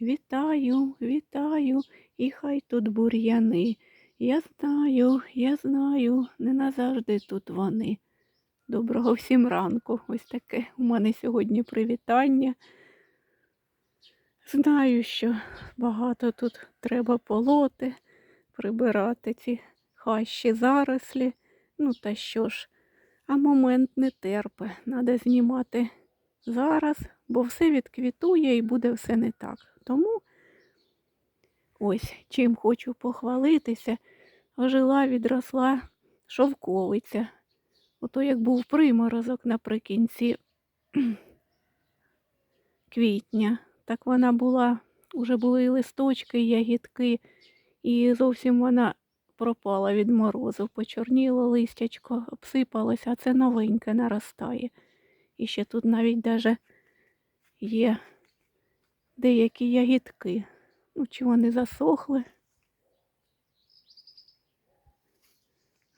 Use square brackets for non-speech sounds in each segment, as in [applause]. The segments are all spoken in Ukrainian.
Вітаю, вітаю, і хай тут бур'яни. Я знаю, я знаю, не назавжди тут вони. Доброго всім ранку. Ось таке у мене сьогодні привітання. Знаю, що багато тут треба полоти, прибирати ці хащі зарослі. Ну та що ж, а момент не терпе. Надо знімати зараз, бо все відквітує і буде все не так. Тому ось чим хочу похвалитися, ожила, відросла шовковиця. Ото як був приморозок наприкінці [clears throat] квітня, так вона була, уже були і листочки, і ягідки, і зовсім вона пропала від морозу, почорніло листячко, обсипалося, а це новеньке наростає. І ще тут навіть даже є деякі ягідки. Ну, чи вони засохли.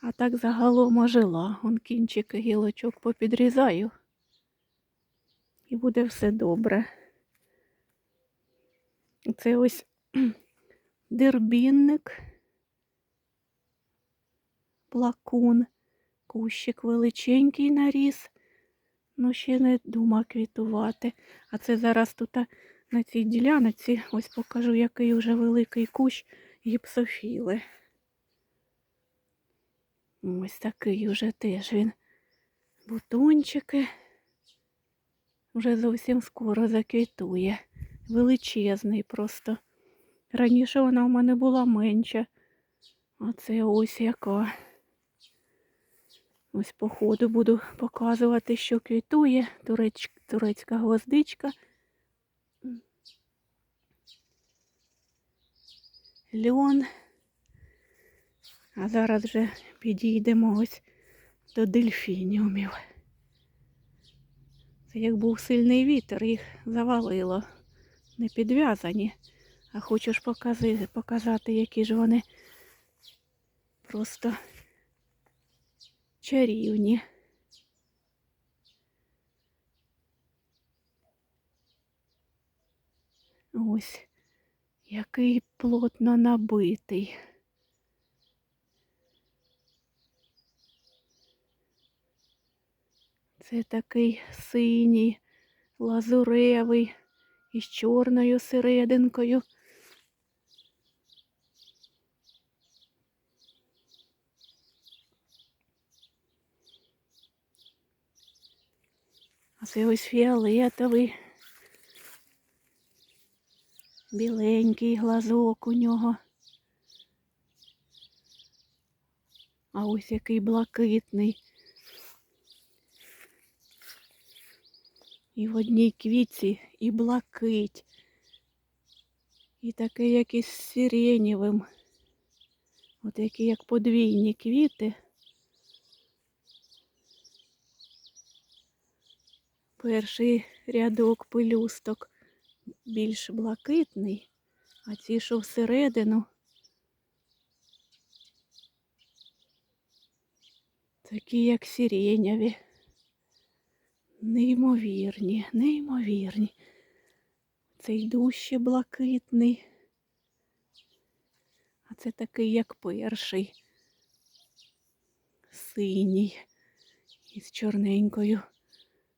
А так загалом ожила. Он кінчики гілочок попідрізаю. І буде все добре. Це ось [clears throat] дербінник, плакун, кущик величенький наріс. Ну, ще не дума квітувати. А це зараз тут на цій ділянці, ось покажу, який вже великий кущ гіпсофіли. Ось такий уже теж він. Бутончики. Вже зовсім скоро заквітує. Величезний просто. Раніше вона у мене була менша. А це ось яка. Ось по ходу буду показувати, що квітує. Турецька гвоздичка. Льон. А зараз вже підійдемо ось до дельфініумів. Це як був сильний вітер, їх завалило. Не підв'язані. А хочу ж показати, показати, які ж вони просто чарівні. Ось який плотно набитий. Це такий синій, лазуревий із чорною серединкою. А це ось фіолетовий, біленький глазок у нього. А ось який блакитний. І в одній квітці і блакить, і таке якесь з сиренєвим. От такі як подвійні квіти. Перший рядок пелюсток більш блакитний, а ці, що всередину, такі як сиренєві. Неймовірні, неймовірні. Цей дужче блакитний. А це такий, як перший, синій із чорненькою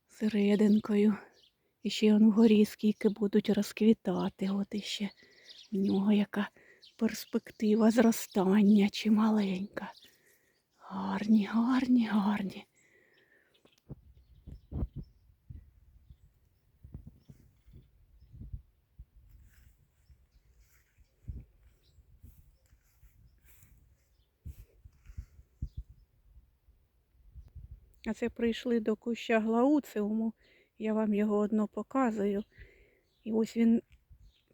серединкою. І ще он вгорі скільки будуть розквітати. От іще в нього яка перспектива зростання чи маленька. Гарні, гарні, гарні. А це прийшли до куща глауцеуму. Я вам його одно показую. І ось він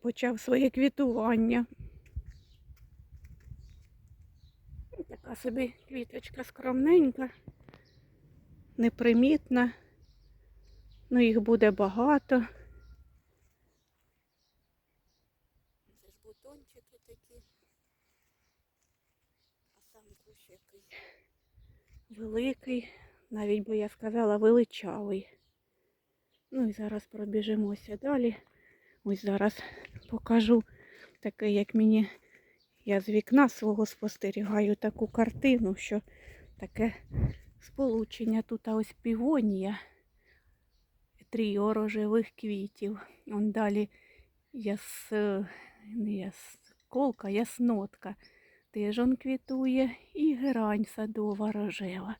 почав своє квітування. Така собі квіточка скромненька, непримітна. Ну, їх буде багато. Це ж бутончики такі. А сам кущ який великий навіть би я сказала величавий. Ну і зараз пробіжимося далі. Ось зараз покажу таке, як мені я з вікна свого спостерігаю таку картину, що таке сполучення тут ось півонія, тріо рожевих квітів. Он далі яс... не ясколка, яснотка. Теж он квітує і герань садова рожева.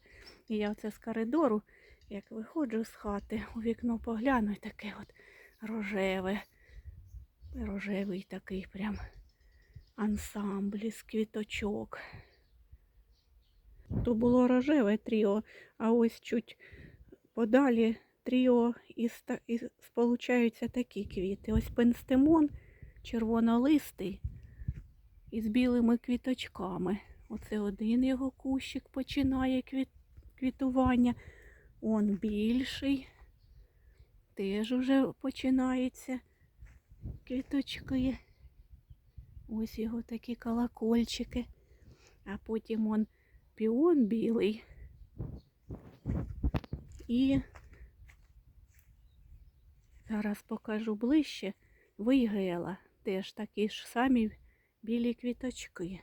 І я оце з коридору, як виходжу з хати, у вікно погляну і таке от рожеве. Рожевий такий прям ансамбль із квіточок. То було рожеве тріо, а ось чуть подалі тріо і, сполучаються такі квіти. Ось пенстемон червонолистий із білими квіточками. Оце один його кущик починає квіт... квітування. Он більший. Теж уже починається квіточки. Ось його такі колокольчики. А потім он піон білий. І зараз покажу ближче вийгела. Теж такі ж самі білі квіточки.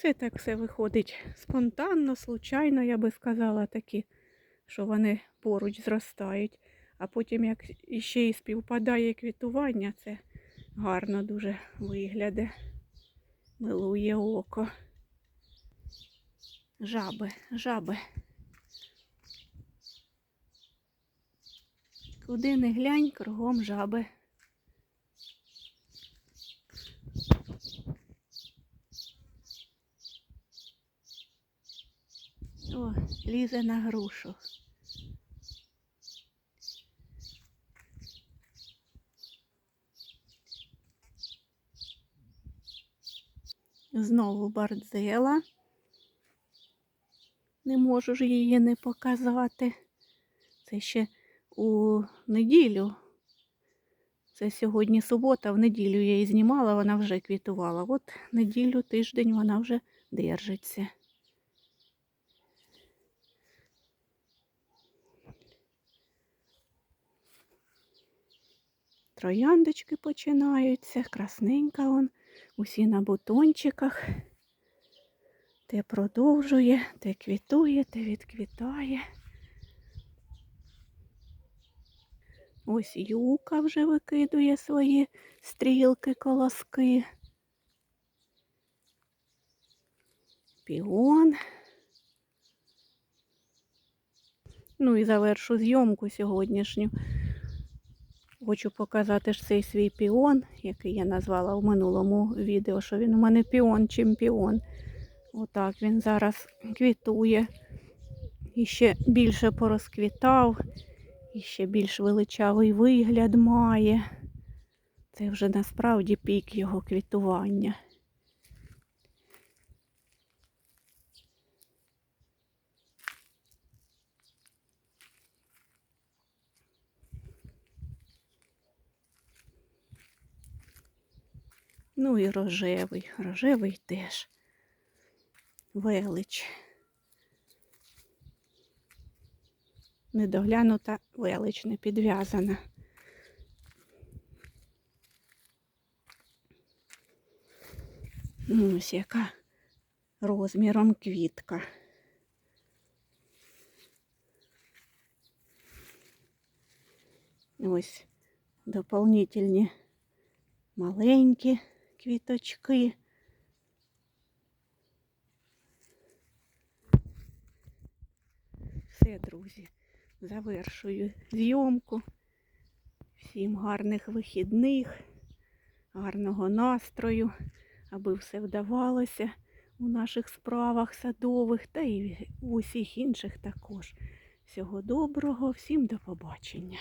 Це так все виходить спонтанно, случайно, я би сказала, такі, що вони поруч зростають. А потім, як іще і співпадає квітування, це гарно дуже вигляде. Милує око. Жаби, жаби. Куди не глянь, кругом жаби. О, лізе на грушу. Знову бардзела. Не можу ж її не показати. Це ще у неділю. Це сьогодні субота, в неділю я її знімала, вона вже квітувала. От неділю, тиждень вона вже держиться. Трояндочки починаються, красненька он, усі на бутончиках. Те продовжує, те квітує, те відквітає. Ось юка вже викидує свої стрілки, колоски. Піон. Ну і завершу зйомку сьогоднішню. Хочу показати ж цей свій піон, який я назвала в минулому відео, що він у мене піон-чемпіон. Отак він зараз квітує. І ще більше порозквітав, і ще більш величавий вигляд має. Це вже насправді пік його квітування. Ну і рожевий, рожевий теж велич. Недоглянута велич, не підв'язана. Ну, ось яка розміром квітка. Ось дополнительні маленькі квіточки. Все, друзі, завершую зйомку. Всім гарних вихідних, гарного настрою, аби все вдавалося у наших справах садових та і у усіх інших також. Всього доброго, всім до побачення.